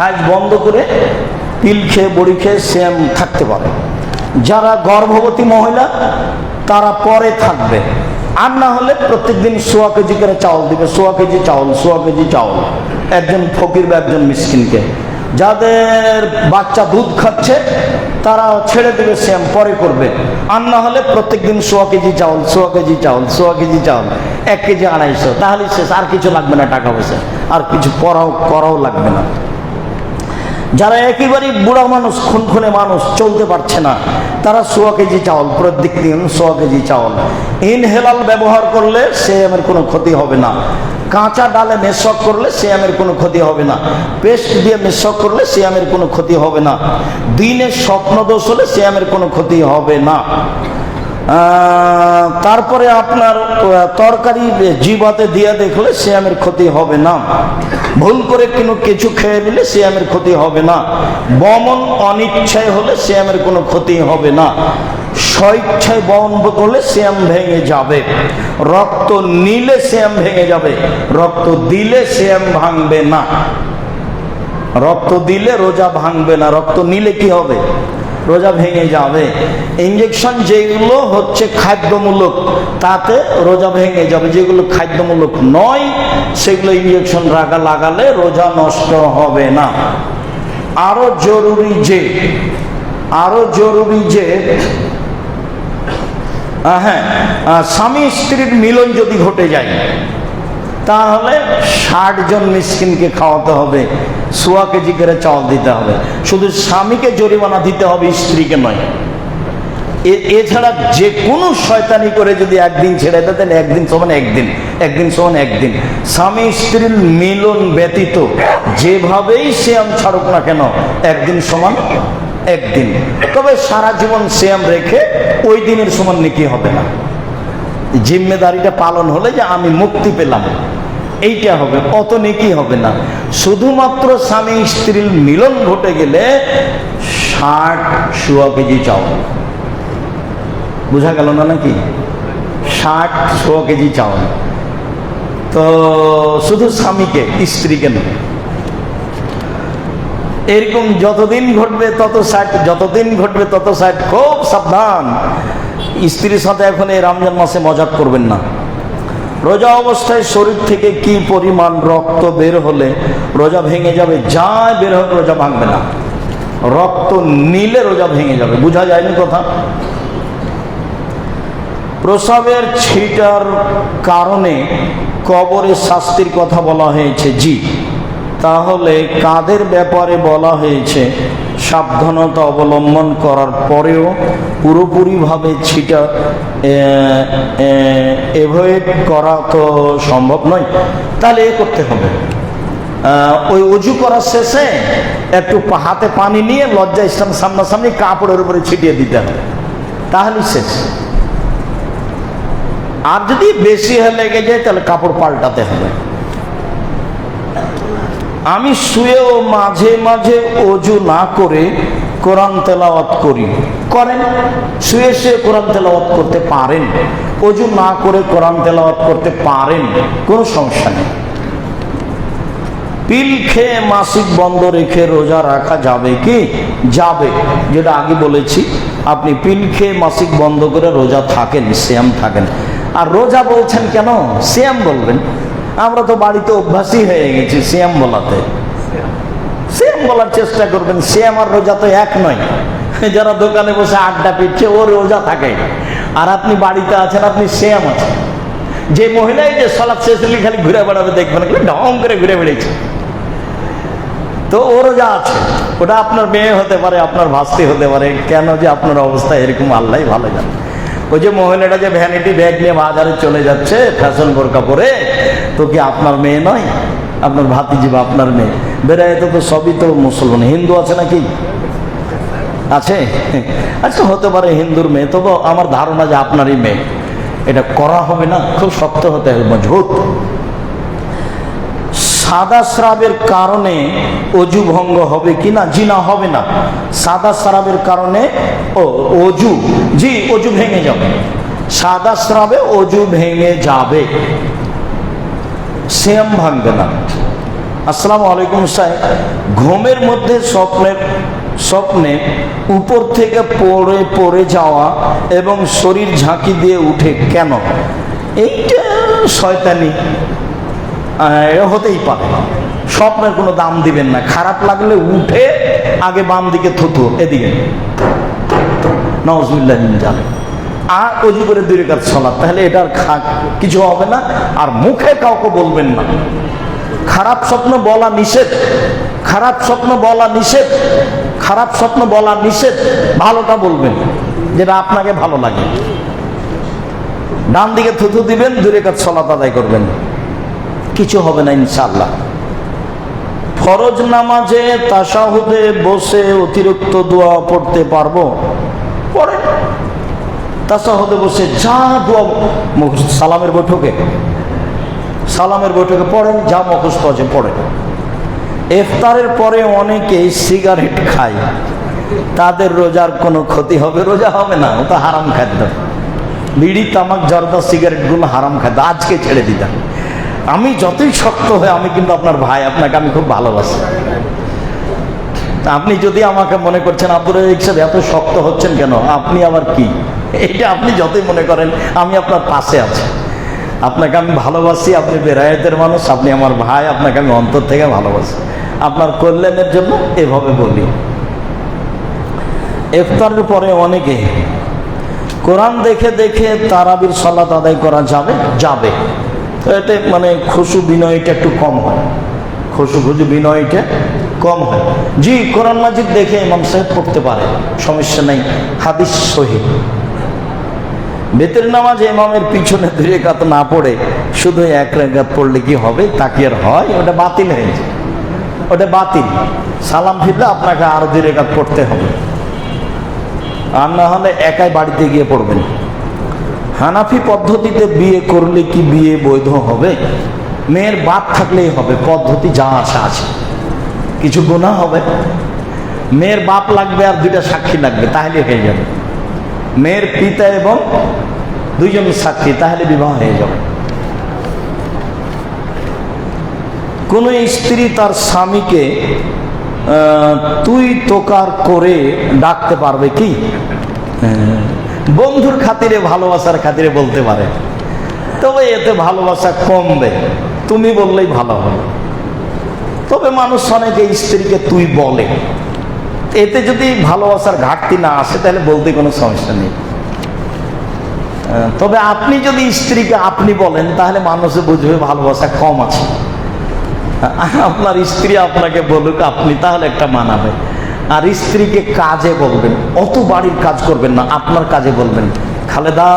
হাজ বন্ধ করে পিল খেয়ে, বড়ি খেয়ে সেম থাকতে পারে। যারা গর্ভবতী মহিলা, তারা পরে থাকবে। আর না হলে প্রত্যেকদিন সোয়া কেজি করে চাউল দিবে। সোয়া কেজি চাউল, সোয়া কেজি চাউল। একজন ফকির বা একজন মিসকিনকে। যাদের বাচ্চা দুধ খাচ্ছে, তারা ছেড়ে দেবে শ্যাম, পরে করবে। আর না হলে প্রত্যেকদিন সোয়া কেজি চাউল, সোয়া কেজি চাউল, সোয়া কেজি চাউল, এক কেজি আড়াইশো। তাহলে শেষ, আর কিছু লাগবে না টাকা পয়সা। আর কিছু করাও করাও লাগবে না। যারা একেবারেই বুড়া মানুষ, খুনখুনে মানুষ, চলতে পারছে না, তারা সোয়া কেজি চাউল প্রত্যেক দিন সোয়া কেজি চাউল। ইনহেলাল ব্যবহার করলে সে সেমের কোনো ক্ষতি হবে না। কাঁচা ডালে মেশক করলে সিয়ামের কোনো ক্ষতি হবে না। পেস্ট দিয়ে মেশক করলে সিয়ামের কোনো ক্ষতি হবে না। দিনে স্বপ্ন দোষ হলে সিয়ামের কোনো ক্ষতি হবে না। তারপরে আপনার তরকারি জিবাতে দিয়ে দেখলে শ্যামের ক্ষতি হবে না। ভুল করে কোনো কিছু খেয়ে নিলে শ্যামের ক্ষতি হবে না। বমন অনিচ্ছায় হলে শ্যামের কোনো ক্ষতি হবে না। স্বইচ্ছায় বমন করলে শ্যাম ভেঙে যাবে। রক্ত নিলে শ্যাম ভেঙে যাবে। রক্ত দিলে শ্যাম ভাঙবে না। রক্ত দিলে রোজা ভাঙবে না। রক্ত নিলে কি হবে? রোজা ভেঙে যাবে। ইঞ্জেকশন যেগুলো হচ্ছে খাদ্যমূলক, তাতে রোজা ভেঙে যাবে। যেগুলো খাদ্যমূলক নয়, সেগুলো ইঞ্জেকশন রাখা লাগালে রোজা নষ্ট হবে না। আরও জরুরি যে, আরও জরুরি যে হ্যাঁ স্বামী স্ত্রীর মিলন যদি ঘটে যায় তাহলে ষাট জন মিসকিনকে খাওয়াতে হবে সোয়া কেজি করে চাল দিতে হবে। শুধু স্বামীকে জরিমানা দিতে হবে, স্ত্রীকে নয়। এছাড়া যে কোনো শয়তানি করে যদি একদিন ছেড়ে দেন একদিন সমান একদিন একদিন সমান একদিন। স্বামী স্ত্রীর মিলন ব্যতীত যেভাবেই শ্যাম ছাড়ুক না কেন, একদিন সমান একদিন। তবে সারা জীবন শ্যাম রেখে ওই দিনের সমান নেকি হবে না। জিম্মেদারিটা পালন হলে যে আমি মুক্তি পেলাম। এইটা হবে, অত নেকি হবে না। শুধুমাত্র স্বামী স্ত্রীর মিলন ঘটে গেলে ষাট সোয়া কেজি চাউল। বোঝা গেল না নাকি? ষাট সোয়া কেজি চাউল। তো শুধু স্বামীকে, স্ত্রীকে নয় এরকম যতদিন ঘটবে তত ষাট, যতদিন ঘটবে তত ষাট, খুব সাবধান। স্ত্রীর সাথে এখন এই রমজান মাসে মজাক করবেন না। রোজা অবস্থায় শরীর থেকে কি পরিমাণ রক্ত বের হলে রোজা ভেঙে যাবে? যা বের হবে রোজা ভাঙবে না। রক্ত নিলে রোজা ভেঙে যাবে। বোঝা যায়নি কথা? প্রসাবের ছিটার কারণে কবরের শাস্তির কথা বলা হয়েছে। জি। তাহলে কাদের ব্যাপারে বলা হয়েছে? সাবধানতা অবলম্বন করার পরেও পুরোপুরিভাবে ছিটা এভয়েড করা তো সম্ভব নয়। তাহলে এ করতে হবে। ওই উজু করার শেষে একটু হাতে পানি নিয়ে লজ্জা ইসলাম সামনাসামনি কাপড়ের উপরে ছিটিয়ে দিতে হবে। তাহলেই শেষ। আর যদি বেশি হয়ে লেগে যায়, তাহলে কাপড় পাল্টাতে হবে। আমি শুয়েও মাঝে মাঝে অজু না করে কোরআন তেলাওয়াত করি। করেন? শুয়ে শুয়ে কোরআন তেলাওয়াত করতে পারেন। অজু না করে কোরআন তেলাওয়াত করতে পারেন। কোনো সমস্যা নেই। পিল খেয়ে মাসিক বন্ধ রেখে রোজা রাখা যাবে কি? যাবে। যেটা আগে বলেছি, আপনি পিল খেয়ে মাসিক বন্ধ করে রোজা থাকেন শ্যাম থাকেন। আর রোজা বলছেন কেন? শ্যাম বলবেন। আমরা তো বাড়িতে অভ্যাসই হয়ে গেছি শ্যাম বলাতে। শ্যাম বলার চেষ্টা করবেন শ্যাম আর রোজা তো এক নয়। যারা দোকানে বসে আড্ডা পিটছে, ও রোজা থাকে। আর আপনি বাড়িতে আছেন, আপনি শ্যাম আছেন। যে মহিলাই যে সলাপ শেষ হলে খালি ঘুরে বেড়াবে, দেখবেন ঢং করে ঘুরে বেড়েছে তো ও রোজা আছে। ওটা আপনার মেয়ে হতে পারে, আপনার ভাস্তি হতে পারে। কেন যে আপনার অবস্থা এরকম আল্লাহ ভালো জানে। ওই যে মহিলাটা যে ভ্যানিটি ব্যাগ নিয়ে বাজারে চলে যাচ্ছে ফ্যাশন বোরকা পরে তো কি আপনার মেয়ে নয়? আপনার ভাতিজি বা আপনার মেয়ে। বেড়ায় তো তো সবই তো মুসলমান। হিন্দু আছে নাকি? আছে? আচ্ছা হতে পারে হিন্দুর মেয়ে। তবু আমার ধারণা যে আপনারই মেয়ে। এটা করা হবে না, খুব শক্ত হতে হবে, মজবুত। সাদা স্রাবের কারণে অজু ভঙ্গ হবে কি না জি না হবে না। সাদা স্রাবের কারণে ও, অজু, জি, অজু ভেঙে যাবে। সাদা স্রাবে অজু ভেঙে যাবে। শ্যাম ভাঙবে না আসসালামু আলাইকুম সাহেব ঘুমের মধ্যে স্বপ্নের, স্বপ্নে উপর থেকে পড়ে পড়ে যাওয়া এবং শরীর ঝাঁকি দিয়ে উঠে কেন? এইটা শয়তানি। হতেই পারে। স্বপ্নের কোনো দাম দিবেন না। খারাপ লাগলে উঠে আগে বাম দিকে থুতু এদিকে নজমিল্লাহ জানে আর অজু করে দূরে কাজ চলা তাহলে এটার কিছু হবে না। আর মুখে কাউকে বলবেন না। খারাপ স্বপ্ন বলা নিষেধ। খারাপ স্বপ্ন বলা নিষেধ। খারাপ স্বপ্ন বলা নিষেধ। ভালোটা বলবেন, যেটা আপনাকে ভালো লাগে। ডান দিকে থুতু দিবেন, দূরে কাজ সলাত আদায় করবেন। কিছু হবে না ইনশাল্লাহ ফরজ নামাজে তাসাহুদে বসে অতিরিক্ত দোয়া পড়তে পারব। পড়ে তাসাহুদে বসে যা দোয়া সালামের বৈঠকে। সালামের বৈঠকে পড়েন, যা মুখস্থ আছে পড়েন। ইফতারের পরে অনেকে সিগারেট খায়। তাদের রোজার কোনো ক্ষতি হবে, রোজা হবে না, ও তো হারাম খাদ্য। বিড়ি, তামাক, জর্দা, সিগারেটগুলো হারাম খাদ্য, আজকে ছেড়ে দিতাম। আমি যতই শক্ত হয়ে, আমি কিন্তু আপনার ভাই, আপনাকে আমি খুব ভালোবাসি। আপনি যদি আমাকে মনে করছেন রাজাক এত শক্ত হচ্ছেন কেন? আপনি আবার কি? এটা আপনি যতই মনে করেন, আমি আপনার পাশে আছি। আপনাকে আমি ভালোবাসি, আপনি বেরায়েতের মানুষ, আপনি আমার ভাই, আপনাকে আমি অন্তর থেকে ভালোবাসি। আপনার কল্যাণের জন্য এভাবে বলি। ইফতারের পরে অনেকে কোরআন দেখে দেখে তারাবির সলাত আদায় করা যাবে যাবে। তো এতে মানে খুশু বিনয়টা একটু কম হয়। খুশু খুশু বিনয়টা কম হয়। জি, কোরআন মাজিদ দেখে ইমাম সাহেব পড়তে পারে, সমস্যা নেই। হাদিস সহি। বেতের নামাজ ইমামের পিছনে দুই রেখাত না পড়ে শুধু এক রেখাত পড়লে কি হবে? তাকে আর হয়? ওটা বাতিল হয়েছে ওটা বাতিল। সালাম ফিরলে আপনাকে আরও দুই রেখাত পড়তে হবে। আর না হলে একাই বাড়িতে গিয়ে পড়বেন। হানাফি পদ্ধতিতে বিয়ে করলে কি বিয়ে বৈধ হবে? মেয়ের বাপ থাকলেই হবে। পদ্ধতি যা আছে আছে। কিছু গুণা হবে। মেয়ের বাপ লাগবে আর দুইটা সাক্ষী লাগবে তাহলে হয়ে যাবে। মেয়ের পিতা এবং দুইজন সাক্ষী তাহলে বিবাহ হয়ে যাবে। কোন স্ত্রী তার স্বামীকে তুই তোকার করে ডাকতে পারবে কি? বন্ধুর খাতিরে, ভালোবাসার খাতিরে বলতে পারে। তবে এতে ভালোবাসা কমবে। তুমি বললেই ভালো হবে। তবে মানুষ অনেকে স্ত্রীকে তুই বলে। এতে যদি ভালোবাসার ঘাটতি না আসে, তাহলে বলতে কোনো সমস্যা নেই। তবে আপনি যদি স্ত্রীকে আপনি বলেন, তাহলে মানুষে বুঝবে ভালোবাসা কম আছে। আপনার স্ত্রী আপনাকে বলুক, আপনি তাহলে একটা মানাবে। আর স্ত্রীকে কাজে বলবেন, অত বাড়ির কাজ করবেন না, আপনার কাজে বলবেন, খালেদা,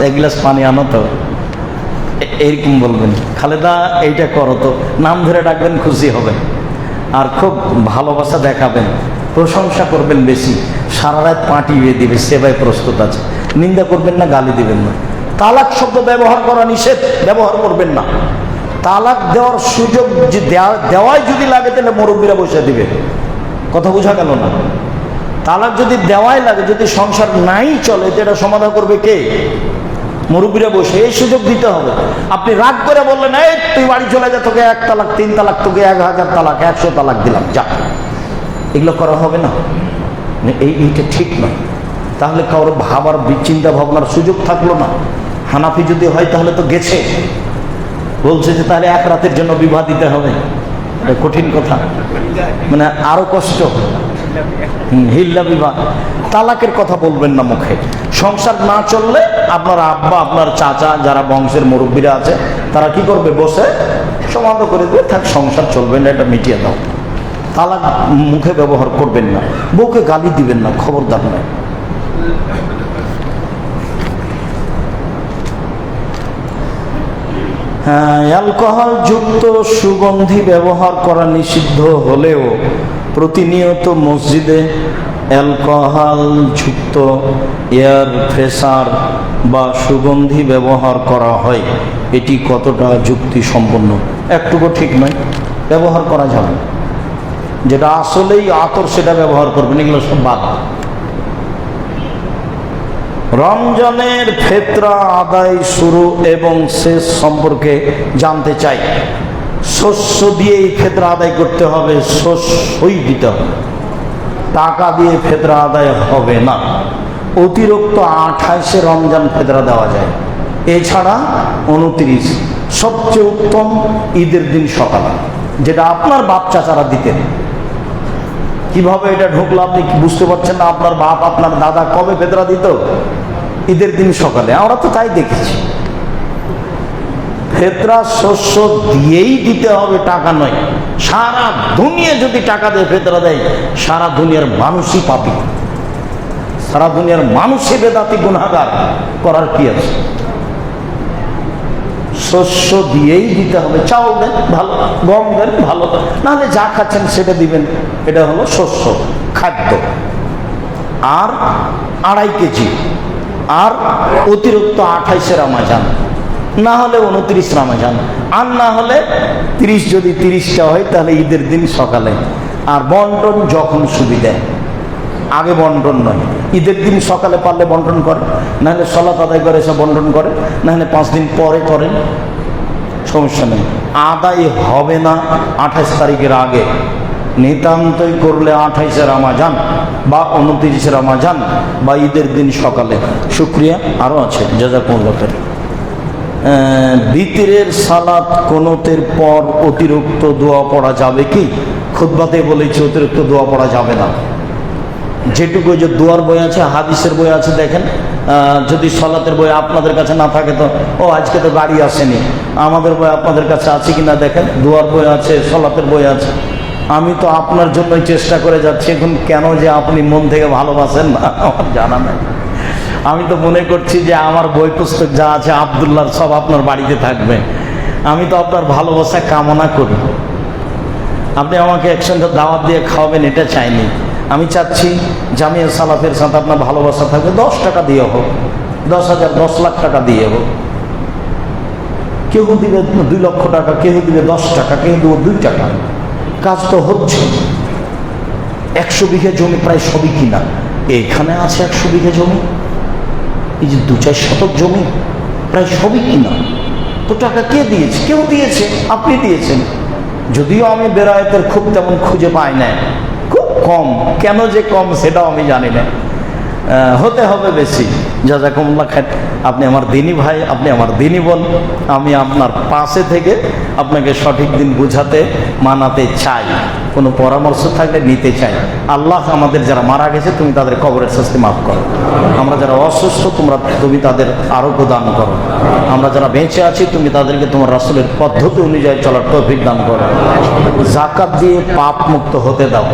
এক গ্লাস পানি আনো তো। এরকম বলবেন, খালেদা, এইটা করো তো। নাম ধরে ডাকবেন, খুশি হবেন। আর খুব ভালোবাসা দেখাবেন। প্রশংসা করবেন বেশি। সারা রাত পাঠিয়ে দিবে সেবায় প্রস্তুত আছে। নিন্দা করবেন না, গালি দিবেন না। তালাক শব্দ ব্যবহার করা নিষেধ, ব্যবহার করবেন না। তালাক দেওয়ার সুযোগ দেওয়াই যদি লাগে, তাহলে মুরব্বীরা বসে দিবে। কথা বোঝা গেল না? তালাক যদি দেওয়াই লাগে, যদি সংসার নাই চলে, তো এটা সমাধান করবে কে? মুরব্বীরা বসে, এই সুযোগ দিতে হবে। আপনি রাগ করে বললেন, এই, তুই বাড়ি চলে যা, তোকে এক তালাক, তিন তালাক, তোকে এক হাজার তালাক, একশো তালাক দিলাম, যা। এগুলো করা হবে না। এই এইটা ঠিক নয় তাহলে কারোর ভাবার চিন্তা ভাবনার সুযোগ থাকল না। হানাফি যদি হয়, তাহলে তো গেছে। বলছে যে তাহলে এক রাতের জন্য বিবাহ দিতে হবে। কঠিন কথা। মানে আরও কষ্ট। হিল্লা বিবাহ। তালাকের কথা বলবেন না মুখে। সংসার না চললে আপনার আব্বা, আপনার চাচা, যারা বংশের মুরব্বীরা আছে, তারা কি করবে? বসে সমাধান করে দেবে থাক, সংসার চলবে না, এটা মিটিয়ে দাও। তালাক মুখে ব্যবহার করবেন না বউকে গালি দিবেন না খবরদার নয়। হ্যাঁ, অ্যালকোহল যুক্ত সুগন্ধি ব্যবহার করা নিষিদ্ধ হলেও প্রতিনিয়ত মসজিদে অ্যালকোহল যুক্ত এয়ার ফ্রেশার বা সুগন্ধি ব্যবহার করা হয়। এটি কতটা যুক্তি সম্পন্ন একটুকু ঠিক নয়। ব্যবহার করা যাবে না। যেটা আসলেই আতর সেটা ব্যবহার করবেন, এগুলো সব বাদ রমজানের ফেতরা আদায় শুরু এবং শেষ সম্পর্কে জানতে চাই। শস্য দিয়ে এই ফেতরা আদায় করতে হবে, শস্যই দিতে হবে। টাকা দিয়ে ফেতরা আদায় হবে না। অতিরিক্ত আঠাশে রমজান ফেতরা দেওয়া যায়। এছাড়া উনত্রিশ, সবচেয়ে উত্তম ঈদের দিন সকালে, যেটা আপনার বাপ চাচারা দিতেন। কীভাবে এটা ঢুকলো আপনি বুঝতে পারছেন না? আপনার বাপ, আপনার দাদা কবে ফেতরা দিত? ঈদের দিন সকালে। আমরা তো তাই দেখেছি। ফেতরা শস্য দিয়েই দিতে হবে, টাকা নয়। সারা দুনিয়া যদি টাকা দিয়ে ফেতরা দেয়, সারা দুনিয়ার মানুষই পাপি। সারা দুনিয়ার মানুষই বেদাতি গুণাগার করার কি আছে? শস্য দিয়েই দিতে হবে। চাউল দেন, ভালো। গম দেন, ভালো নাহলে যা খাচ্ছেন সেটা দিবেন। এটা হলো শস্য, খাদ্য। আর আড়াই কেজি। আর অতিরিক্ত আঠাইশে রামাজান। না হলে উনত্রিশ রামাজান। আর না হলে তিরিশ, যদি তিরিশটা হয়, তাহলে ঈদের দিন সকালে। আর বন্টন যখন সুবিধায় আগে বন্টন নয়। ঈদের দিন সকালে পারলে বন্টন করে, নাহলে সলাত আদায় করে এসে বন্টন করে, নাহলে পাঁচ দিন পরে করেন। সমস্যা নেই। আদায় হবে না আঠাশ তারিখের আগে। নিতান্তই করলে আঠাইশে রামাজান বা উনত্রিশে রামাজান বা ঈদের দিন সকালে। শুক্রিয়া আরও আছে জাজাকুল্লাহের বিতিরের সালাত কোনতের পর অতিরিক্ত দোয়া পড়া যাবে কি? খুদ্বাতে বলেছি, অতিরিক্ত দোয়া পড়া যাবে না। যেটুকু যে দোয়ার বই আছে, হাদিসের বই আছে দেখেন। যদি সলাতের বই আপনাদের কাছে না থাকে তো, ও, আজকে তো গাড়ি আসেনি। আমাদের বই আপনাদের কাছে আছে কি না দেখেন? দোয়ার বই আছে, সলাতের বই আছে। আমি তো আপনার জন্যই চেষ্টা করে যাচ্ছি, এখন কেন যে আপনি মন থেকে ভালোবাসেন না? আমার জানা নাই। আমি তো মনে করছি যে আমার বই পুস্তক যা আছে, আবদুল্লাহর সব আপনার বাড়িতে থাকবে। আমি তো আপনার ভালোবাসা কামনা করি। আপনি আমাকে একসঙ্গে দাওয়াত দিয়ে খাওয়াবেন, এটা চাইনি। আমি চাচ্ছি জামিয়া সালাফের সাথে আপনার ভালোবাসা থাকবে। দশ টাকা দিয়ে হোক, দশ হাজার, দশ লাখ টাকা দিয়ে হোক। কেউ দিবে দুই লক্ষ টাকা, কেউ দিবে দশ টাকা, কেউ দিবে দুই টাকা। কাজ তো হচ্ছে। একশো বিঘা জমি প্রায় সবই কিনা। এখানে আছে একশো বিঘা জমি। এই যে দু চার শতক জমি প্রায় সবই কিনা। তো টাকা কে দিয়েছে? কেউ দিয়েছে, আপনি দিয়েছেন। যদিও আমি বেড়ায়তের খুব তেমন খুঁজে পাই না কম। কেন যে কম সেটাও আমি জানি না। হতে হবে বেশি। যা জাজাকুমুল্লা খান আপনি আমার দিনী ভাই, আপনি আমার দিনী বোন। আমি আপনার পাশে থেকে আপনাকে সঠিক দিন বুঝাতে, মানাতে চাই। কোনো পরামর্শ থাকলে নিতে চাই। আল্লাহ আমাদের যারা মারা গেছে, তুমি তাদের কবরের শাস্তি মাফ করো। আমরা যারা অসুস্থ, তোমরা, তুমি তাদের আরোগ্য দান করো। আমরা যারা বেঁচে আছি, তুমি তাদেরকে তোমার রাসুলের পদ্ধতি অনুযায়ী চলার তৌফিক দান করো। জাকাত দিয়ে পাপ মুক্ত হতে দাও।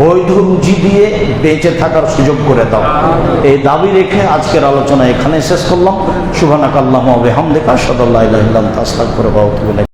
বৈধ রুজি দিয়ে বেঁচে থাকার সুযোগ করে দাও। এই দাবি রেখে আজকের আলোচনা এখানে শেষ করলাম। শুভানাকাল্লাহ হবে হামদেকা সদল্লাহ তাস্তাক করে বাউতুবুল